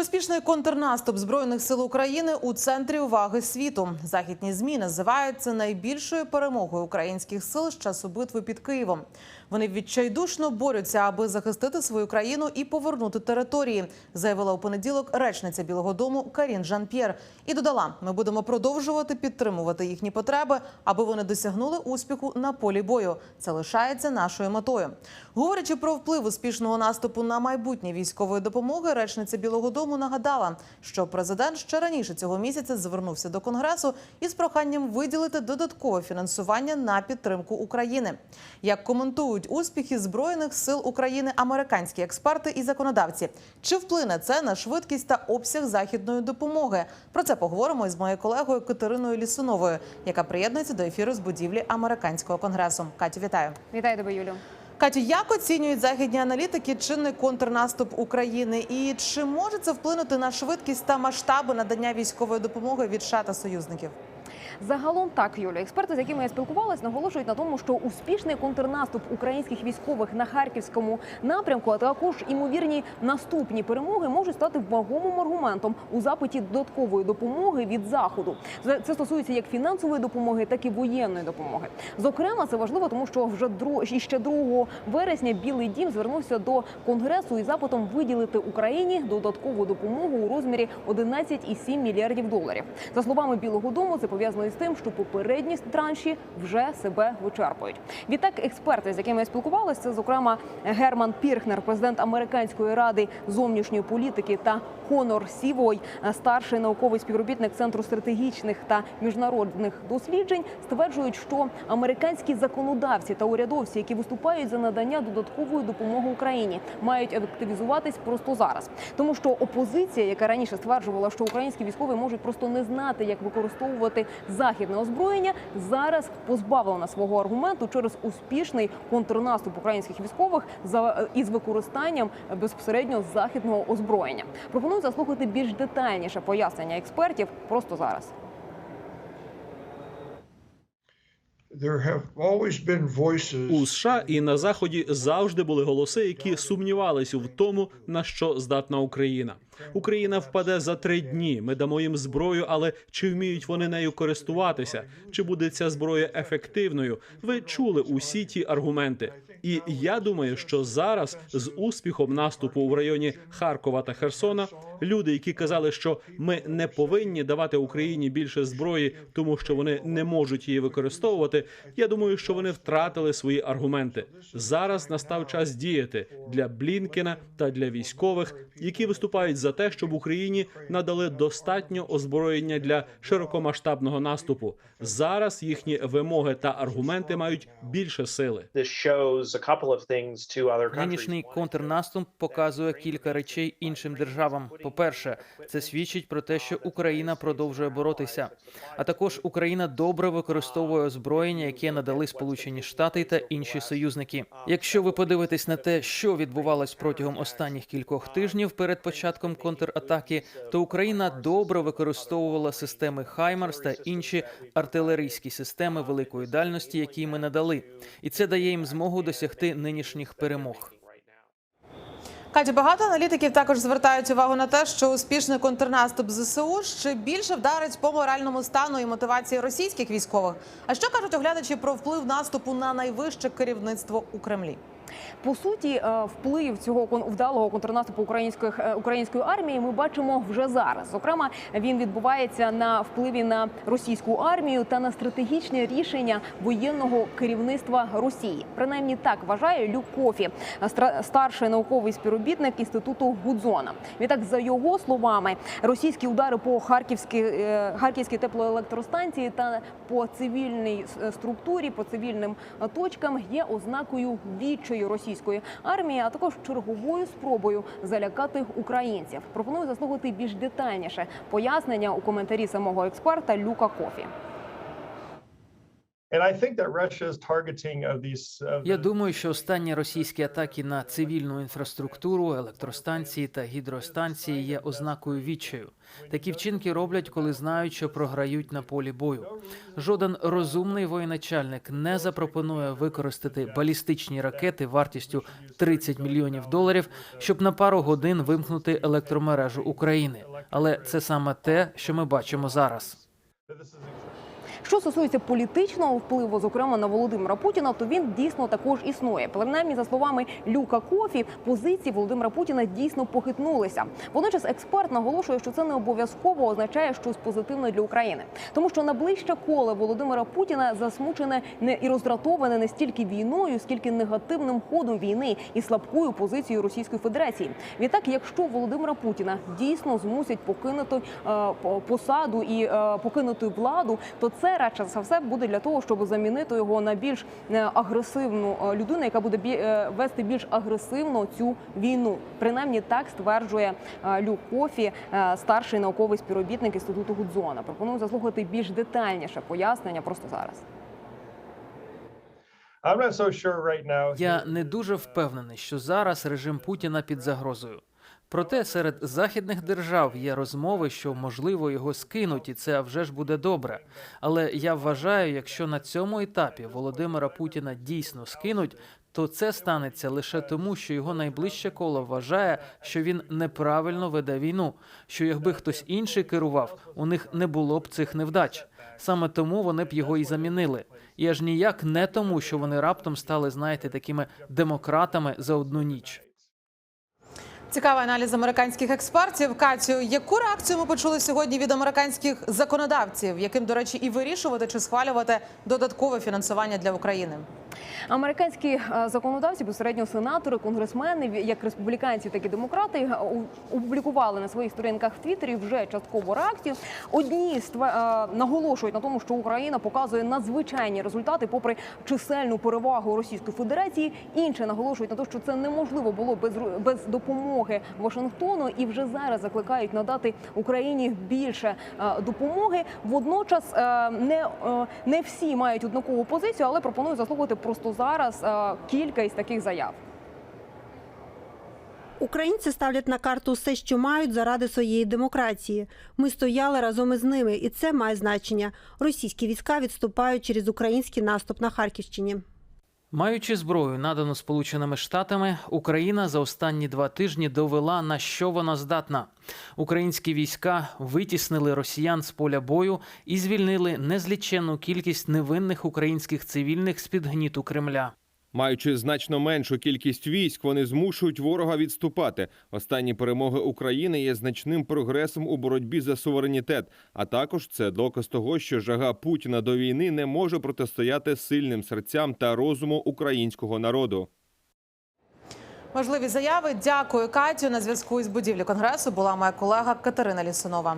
Успішний контрнаступ збройних сил України у центрі уваги світу. Західні змі називають це найбільшою перемогою українських сил з часу битви під Києвом. Вони відчайдушно борються, аби захистити свою країну і повернути території, заявила у понеділок речниця Білого Дому Карін Жан-П'єр. І додала: ми будемо продовжувати підтримувати їхні потреби, аби вони досягнули успіху на полі бою. Це лишається нашою метою. Говорячи про вплив успішного наступу на майбутнє військової допомоги, речниця Білого Дому нагадала, що президент ще раніше цього місяця звернувся до конгресу із проханням виділити додаткове фінансування на підтримку України. Як коментують успіхи збройних сил України американські експерти і законодавці, чи вплине це на швидкість та обсяг західної допомоги? Про це поговоримо із моєю колегою Катериною Лісуновою, яка приєднується до ефіру з будівлі американського конгресу. Катю, вітаю. Вітаю тебе, Юлю. Катю, як оцінюють західні аналітики чинний контрнаступ України, і чи може це вплинути на швидкість та масштаби надання військової допомоги від США та союзників? Загалом так, Юлю, експерти, з якими я спілкувалась, наголошують на тому, що успішний контрнаступ українських військових на харківському напрямку, а також імовірні наступні перемоги можуть стати вагомим аргументом у запиті додаткової допомоги від заходу. Це стосується як фінансової допомоги, так і воєнної допомоги. Зокрема, це важливо, тому що вже дру... іще 2 вересня Білий Дім звернувся до конгресу із запитом виділити Україні додаткову допомогу у розмірі 11,7 мільярдів доларів. За словами Білого Дому, це пов'язано із тим, що попередні транші вже себе вичерпують. Відтак, експерти, з якими я спілкувалася, зокрема Герман Пірхнер, президент американської ради зовнішньої політики, та Конор Сівой, старший науковий співробітник центру стратегічних та міжнародних досліджень, стверджують, що американські законодавці та урядовці, які виступають за надання додаткової допомоги Україні, мають активізуватись просто зараз, тому що опозиція, яка раніше стверджувала, що українські військові можуть просто не знати, як використовувати західне озброєння, зараз позбавлена свого аргументу через успішний контрнаступ українських військових за із використанням безпосередньо західного озброєння. Пропоную заслухати більш детальніше пояснення експертів просто зараз. У США і на заході завжди були голоси, які сумнівалися в тому, на що здатна Україна. Україна впаде за три дні. Ми дамо їм зброю, але чи вміють вони нею користуватися? Чи буде ця зброя ефективною? Ви чули усі ті аргументи. І я думаю, що зараз з успіхом наступу в районі Харкова та Херсона люди, які казали, що ми не повинні давати Україні більше зброї, тому що вони не можуть її використовувати. Я думаю, що вони втратили свої аргументи. Зараз настав час діяти для Блінкена та для військових, які виступають за те, щоб Україні надали достатньо озброєння для широкомасштабного наступу. Зараз їхні вимоги та аргументи мають більше сили. Нинішній контрнаступ показує кілька речей іншим державам. По-перше, це свідчить про те, що Україна продовжує боротися. А також Україна добре використовує озброєння, яке надали Сполучені Штати та інші союзники. Якщо ви подивитесь на те, що відбувалось протягом останніх кількох тижнів перед початком контратаки, то Україна добре використовувала системи Хаймарс та інші артилерійські системи великої дальності, які ми надали, і це дає їм змогу досягти нинішніх перемог. Катю, багато аналітиків також звертають увагу на те, що успішний контрнаступ ЗСУ ще більше вдарить по моральному стану і мотивації російських військових. А що кажуть оглядачі про вплив наступу на найвище керівництво у Кремлі? По суті, е, вплив цього вдалого контрнаступу української е, української армії ми бачимо вже зараз. Зокрема, він відбувається на впливі на російську армію та на стратегічне рішення воєнного керівництва Росії. Принаймні так вважає Люк Кофі, старший науковий співробітник інституту Гудзона. Відтак, за його словами, російські удари по харківській е, харківській теплоелектростанції та по цивільній структурі, по цивільним точкам є ознакою відчаю російської армії, а також черговою спробою залякати українців. Пропоную заслухати більш детальніше пояснення у коментарі самого експерта Люка Кофі. Я думаю, що останні російські атаки на цивільну інфраструктуру, електростанції та гідростанції є ознакою відчаю. Такі вчинки роблять, коли знають, що програють на полі бою. Жоден розумний воєначальник не запропонує використати балістичні ракети вартістю 30 мільйонів доларів, щоб на пару годин вимкнути електромережу України. Але це саме те, що ми бачимо зараз. Що стосується політичного впливу, зокрема на Володимира Путіна, то він дійсно також існує. Принаймні, за словами Люка Кофі, позиції Володимира Путіна дійсно похитнулися. Водночас експерт наголошує, що це не обов'язково означає щось позитивне для України, тому що найближче коло Володимира Путіна засмучене не і роздратоване не стільки війною, скільки негативним ходом війни і слабкою позицією Російської Федерації. Відтак, якщо Володимира Путіна дійсно змусять покинути е, посаду і е, покинути владу, то це радше за все буде для того, щоб замінити його на більш е, агресивну е, людину, яка буде е, вести більш агресивно цю війну. Принаймні так стверджує Люк Кофі, старший науковий співробітник інституту Гудзона. Пропоную заслухати більш детальніше пояснення просто зараз. Я не дуже впевнений, що зараз режим Путіна під загрозою. Проте серед західних держав є розмови, що можливо його скинуть, і це вже ж буде добре. Але я вважаю, якщо на цьому етапі Володимира Путіна дійсно скинуть, то це станеться лише тому, що його найближче коло вважає, що він неправильно веде війну. Що якби хтось інший керував, у них не було б цих невдач. Саме тому вони б його і замінили. І аж ніяк не тому, що вони раптом стали, знаєте, такими демократами за одну ніч. Цікавий аналіз американських експертів. Катю, яку реакцію ми почули сьогодні від американських законодавців, яким, до речі, і вирішувати чи схвалювати додаткове фінансування для України? Американські е, законодавці, безпосередньо сенатори, конгресмени, як республіканці, так і демократи, е, опублікували на своїх сторінках в Твіттері вже часткову реакцію. Одні е, наголошують на тому, що Україна показує надзвичайні результати, попри чисельну перевагу Російської Федерації. Інші наголошують на те, що це неможливо було без без допомоги Вашингтону, і вже зараз закликають надати Україні більше допомоги. Водночас не, не всі мають однакову позицію, але пропоную заслухати просто зараз е, кілька із таких заяв. Українці ставлять на карту все, що мають заради своєї демократії. Ми стояли разом із ними, і це має значення. Російські війська відступають через український наступ на Харківщині. Маючи зброю, надану Сполученими Штатами, Україна за останні два тижні довела на що вона здатна. Українські війська витіснили росіян з поля бою і звільнили незліченну кількість невинних українських цивільних з під гніту Кремля. Маючи значно меншу кількість військ, вони змушують ворога відступати. Останні перемоги України є значним прогресом у боротьбі за суверенітет. А також це доказ того, що жага Путіна до війни не може протистояти сильним серцям та розуму українського народу. Важливі заяви. Дякую, Катю. На зв'язку із будівлі конгресу була моя колега Катерина Лісунова.